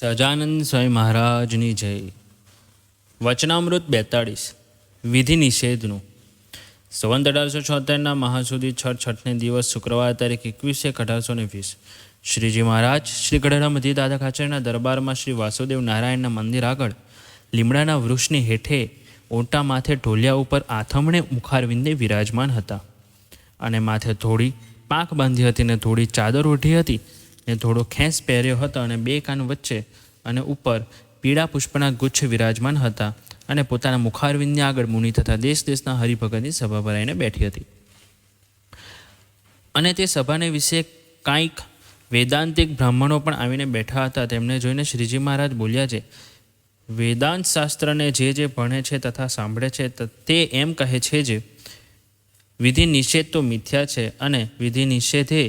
સજાનંદ સ્વામી મહારાજની જય. વચનામૃત બેતાળીસ, વિધિ નિષેધનું. સંવંત અઢારસો છોતેરના મહાસુદી છઠ છઠને દિવસ શુક્રવાર તારીખ એકવીસ એક અઢારસો ને વીસ. શ્રીજી મહારાજ, શ્રી ગઢડા મધી દાદા ખાચરના દરબારમાં શ્રી વાસુદેવ નારાયણના મંદિર આગળ, લીમડાના વૃક્ષની હેઠે ઓટા માથે ઢોલિયા ઉપર આથમણે મુખારવિંદે વિરાજમાન હતા. અને માથે થોડી પાંખ બાંધી હતી ને થોડી ચાદર ઓઢી હતી ને થોડો ખેંચ પહેર્યો હતો અને બે કાન વચ્ચે અને ઉપર પીળા પુષ્પના ગુચ્છ વિરાજમાન હતા અને પોતાના મુખારવિંદની આગળ મુનિ તથા દેશ દેશના હરિભગતની સભા ભરાઈને બેઠી હતી. અને તે સભાને વિશે કાંઈક વેદાંતિક બ્રાહ્મણો પણ આવીને બેઠા હતા. તેમને જોઈને શ્રીજી મહારાજ બોલ્યા છે, વેદાંત શાસ્ત્રને જે જે ભણે છે તથા સાંભળે છે તે એમ કહે છે જે, વિધિ નિષેધ તો મિથ્યા છે અને વિધિ નિષેધે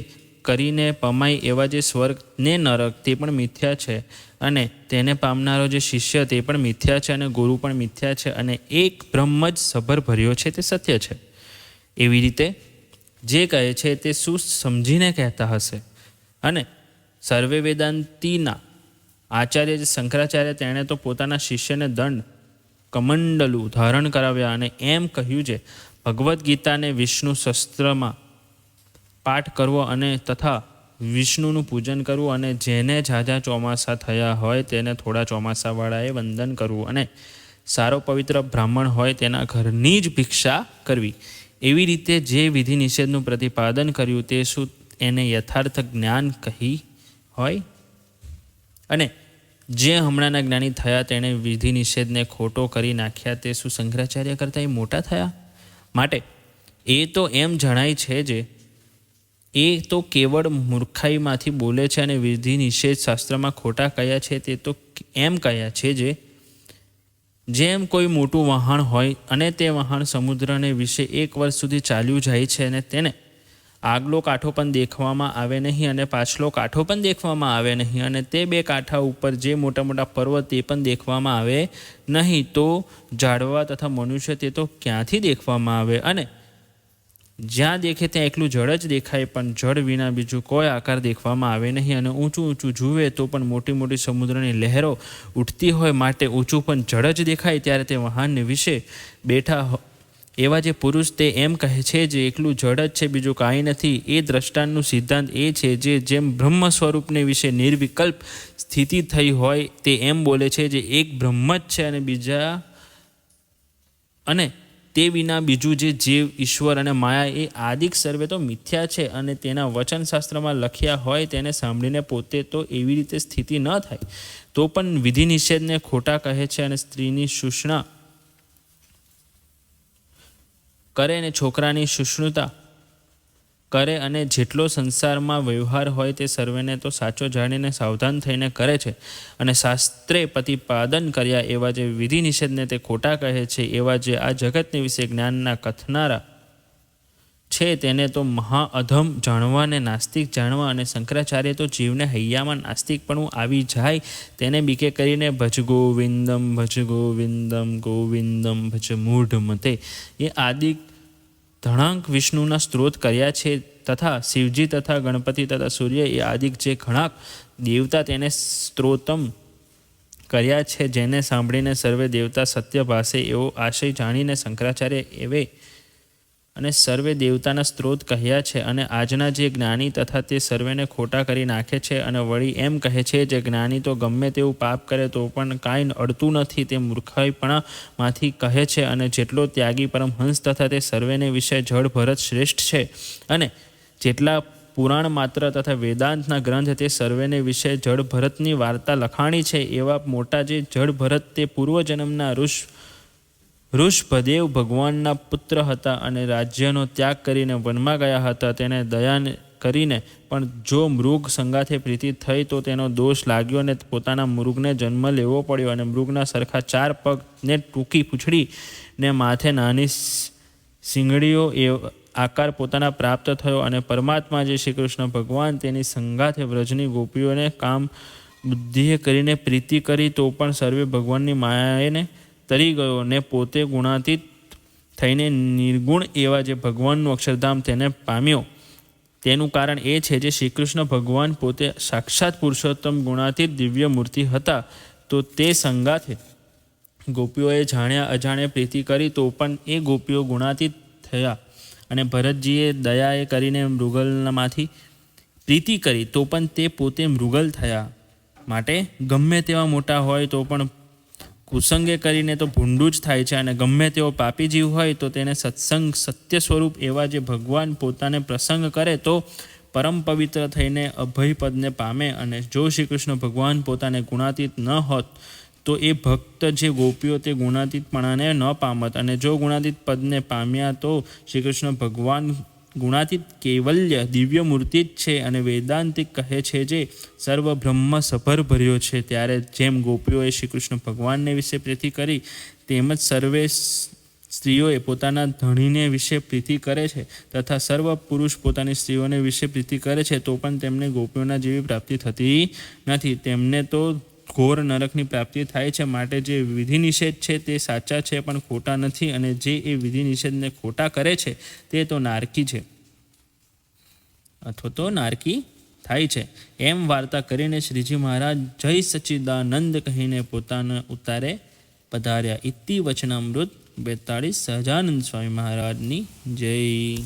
કરીને પમાય એવા જે સ્વર્ગ ને નરક, તે પણ મિથ્યા છે. અને તેને પામનારો જે શિષ્ય, તે પણ મિથ્યા છે અને ગુરુ પણ મિથ્યા છે અને એક બ્રહ્મ જ સભર ભર્યો છે, તે સત્ય છે. એવી રીતે જે કહે છે તે શું સમજીને કહેતા હશે. અને સર્વે વેદાંતિના આચાર્ય જે શંકરાચાર્ય તેણે તો પોતાના શિષ્યને દંડ, કમંડલું ધારણ કરાવ્યા અને એમ કહ્યું છે, ભગવદ્ ગીતાને વિષ્ણુ શસ્ત્રમાં પાઠ કરવો અને તથા વિષ્ણુનું પૂજન કરવું અને જેને ઝાઝા ચોમાસા થયા હોય તેને થોડા ચોમાસાવાળાએ વંદન કરવું અને સારો પવિત્ર બ્રાહ્મણ હોય તેના ઘરની જ ભિક્ષા કરવી. એવી રીતે જે વિધિ નિષેધનું પ્રતિપાદન કર્યું તે શું એને યથાર્થ જ્ઞાન કહી હોય? અને જે હમણાંના જ્ઞાની થયા તેણે વિધિ નિષેધને ખોટો કરી નાખ્યા તે શું શંકરાચાર્ય કરતાં એ મોટા થયા? માટે એ તો એમ જણાય છે જે એ તો કેવળ મૂર્ખાઈમાંથી બોલે છે અને વિધિ નિષેધ શાસ્ત્રમાં ખોટા કયા છે, તે તો એમ કયા છે જે, જેમ કોઈ મોટું વહાણ હોય અને તે વહાણ સમુદ્રને વિશે એક વર્ષ સુધી ચાલ્યું જાય છે અને તેને આગલો કાંઠો પણ દેખવામાં આવે નહીં અને પાછલો કાંઠો પણ દેખવામાં આવે નહીં અને તે બે કાંઠા ઉપર જે મોટા મોટા પર્વત તે પણ દેખવામાં આવે નહીં તો ઝાડવા તથા મનુષ્ય તે તો ક્યાંથી દેખવામાં આવે? અને જ્યાં દેખે ત્યાં એકલું જળ જ દેખાય, પણ જળ વિના બીજું કોઈ આકાર દેખવામાં આવે નહીં. અને ઊંચું ઊંચું જુએ તો પણ મોટી મોટી સમુદ્રની લહેરો ઉઠતી હોય માટે ઊંચું પણ જળ જ દેખાય ત્યારે તે વહાણને વિશે બેઠા એવા જે પુરુષ તે એમ કહે છે જે એકલું જળ જ છે, બીજું કાંઈ નથી. એ દ્રષ્ટાંતનું સિદ્ધાંત એ છે જે જેમ બ્રહ્મ સ્વરૂપને વિશે નિર્વિકલ્પ સ્થિતિ થઈ હોય તે એમ બોલે છે જે એક બ્રહ્મ જ છે અને બીજા, અને તે વિના બીજું જે જીવ, ઈશ્વર અને માયા એ આદિક સર્વે તો મિથ્યા છે અને તેના વચનશાસ્ત્રમાં લખ્યા હોય તેને સાંભળીને પોતે તો એવી રીતે સ્થિતિ ન થાય. તો પણ વિધિ નિષેધને ખોટા કહે છે અને સ્ત્રીની શુષ્ણા કરે અને છોકરાની શુષ્ણુતા કરે અને જેટલો સંસારમાં વ્યવહાર હોય તે સર્વેને તો સાચો જાણીને સાવધાન થઈને કરે છે. અને શાસ્ત્રે પ્રતિપાદન કર્યા એવા જે વિધિ નિષેધને તે ખોટા કહે છે, એવા જે આ જગતને વિશે જ્ઞાનના કથનારા છે, તેને તો મહા અધમ જાણવાને નાસ્તિક જાણવા અને શંકરાચાર્ય તો જીવને હૈયામાં નાસ્તિકપણું આવી જાય તેને બીકે કરીને ભજ ગોવિંદમ ભજ ગોવિંદમ ગોવિંદમ ભજ મૂઢ મતે એ આદિ ધણાંક વિષ્ણુના સ્ત્રોત કર્યા છે તથા શિવજી તથા ગણપતિ તથા સૂર્ય એ આદિક જે ઘણાક દેવતા તેને સ્ત્રોતમ કર્યા છે, જેને સાંભળીને સર્વે દેવતા સત્ય ભાષે એવો આશય જાણીને શંકરાચાર્ય એવે અને સર્વે દેવતાના સ્ત્રોત કહ્યા છે અને આજના જે જ્ઞાની તથા તે સર્વેને ખોટા કરી નાખે છે અને વળી એમ કહે છે, જે જ્ઞાની તો ગમે તેવું પાપ કરે તો પણ કાંઈ અડતું નથી તે મૂર્ખાઈપણામાંથી કહે છે અને જેટલો ત્યાગી પરમહંસ તથા તે સર્વેને વિશે જળ ભરત શ્રેષ્ઠ છે અને જેટલા પુરાણ માત્ર તથા વેદાંતના ગ્રંથ તે સર્વેને વિશે જળ ભરતની વાર્તા લખાણી છે, એવા મોટા જે જળ ભરત તે પૂર્વજન્મના ઋષ ઋષભદેવ ભગવાનના પુત્ર હતા અને રાજ્યનો ત્યાગ કરીને વનમાં ગયા હતા. તેને દયા કરીને પણ જો મૃગ સંગાથે પ્રીતિ થઈ તો તેનો દોષ લાગ્યો અને પોતાના મૃગને જન્મ લેવો પડ્યો અને મૃગના સરખા ચાર પગને ટૂંકી પૂંછડી ને માથે નાની સિંગડીઓ એ આકાર પોતાના પ્રાપ્ત થયો અને પરમાત્મા જે શ્રી કૃષ્ણ ભગવાન તેની સંગાથે વ્રજની ગોપીઓને કામ બુદ્ધિએ કરીને પ્રીતિ કરી તો પણ સર્વે ભગવાનની માયાને તરી ગયો ને પોતે ગુણાતીત થઈને નિર્ગુણ એવા જે ભગવાનનું અક્ષરધામ તેને પામ્યો. તેનું કારણ એ છે જે શ્રી કૃષ્ણ ભગવાન પોતે સાક્ષાત પુરુષોત્તમ ગુણાતીત દિવ્ય મૂર્તિ હતા, તો તે સંગાથે ગોપીઓએ જાણ્યા અજાણ્યા પ્રીતિ કરી તો પણ એ ગોપીઓ ગુણાતીત થયા અને ભરતજીએ દયાએ કરીને મૃગલમાંથી પ્રીતિ કરી તો પણ તે પોતે મૃગલ થયા. માટે ગમે તેવા મોટા હોય તો પણ કુસંગે કરીને તો ભૂંડું જ થાય છે અને ગમે તેવો પાપી જીવ હોય તો તેને સત્સંગ સત્ય સ્વરૂપ એવા જે ભગવાન પોતાને પ્રસંગ કરે તો પરમ પવિત્ર થઈને અભય પદને પામે અને જો શ્રી કૃષ્ણ ભગવાન પોતાને ગુણાતીત ન હોત તો એ ભક્ત જે ગોપીઓ તે ગુણાતીતપણાને ન પામત અને જો ગુણાતીત પદને પામ્યા તો શ્રી કૃષ્ણ ભગવાન ગુણાતીત કેવલ્ય દિવ્ય મૂર્તિ જ છે અને વેદાંતિક કહે છે જે સર્વ બ્રહ્મ સભર ભર્યો છે. ત્યારે જેમ ગોપીઓએ શ્રી કૃષ્ણ ભગવાનને વિશે પ્રીતિ કરી તેમજ સર્વે સ્ત્રીઓએ પોતાના ધણીને વિશે પ્રીતિ કરે છે તથા સર્વ પુરુષ પોતાની સ્ત્રીઓને વિશે પ્રીતિ કરે છે તો પણ તેમને ગોપીઓના જેવી પ્રાપ્તિ થતી નથી. તેમને તો ઘોર નરકની પ્રાપ્તિ થાય છે. માટે જે વિધિ નિષેધ છે તે સાચા છે પણ ખોટા નથી અને જે એ વિધિ નિષેધને ખોટા કરે છે તે તો નારકી છે. અથવા તો નારકી થાય છે. એમ વાર્તા કરીને શ્રીજી મહારાજ જય સચ્ચિદાનંદ કહીને પોતાના ઉતારે પધાર્યા. ઇતિ વચનામૃત બેતાળીસ સહજાનંદ સ્વામી મહારાજની જય.